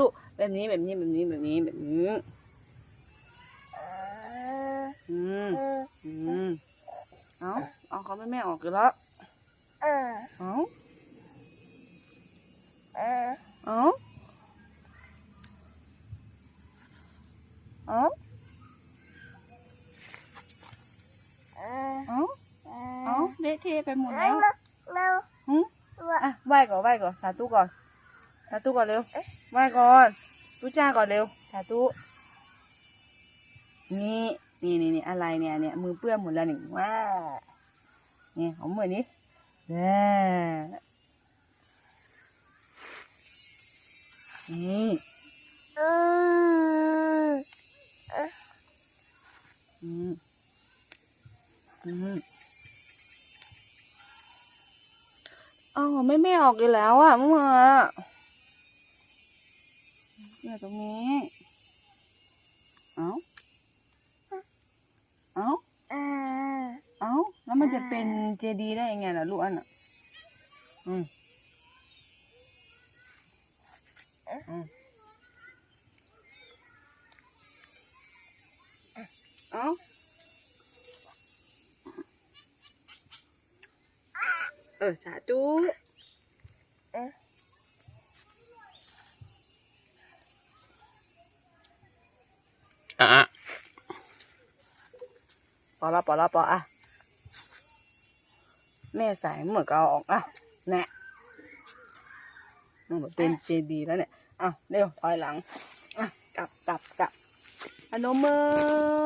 ลูกแบบนี้แบบนี้แบบนี้แบบนี้แบบนี้อืมอืมเอาเอาเขาไม่แม่ออกกันแล้วเอาเอาเอาเอาเอาเละเทะไปหมดแล้วหืมอะไหว้ก่อนไหว้ก่อนสาธุก่อน สาธุก่อนเร็วไหว้ก่อนรู้จ้าก่อนเร็วสาธุนี่นี่นี่นี่อะไรเนี่ยเนี่ยมือเปื้อนหมดแล้วหนึ่งว้านี่หอมเหมือนนี้แน่นี่อืมอืมอ้าวไม่ไม่ออกอีกแล้วอะเมื่อ เนี่ยตรงนี้ เอ้าเอ้าเอ้าแล้วมันจะเป็นเจดีย์ได้ยังไงล่ะลูกอันอะ อืมอืมเอ้าเออสาธุอ่ะปอละปอละปออะแม่ใส่เหมือนกับเอาออกอะแน่มันเป็นเจดีย์แล้วเนี่ยอะเร็วถอยหลังอะกลับกลับกลับอนมมือ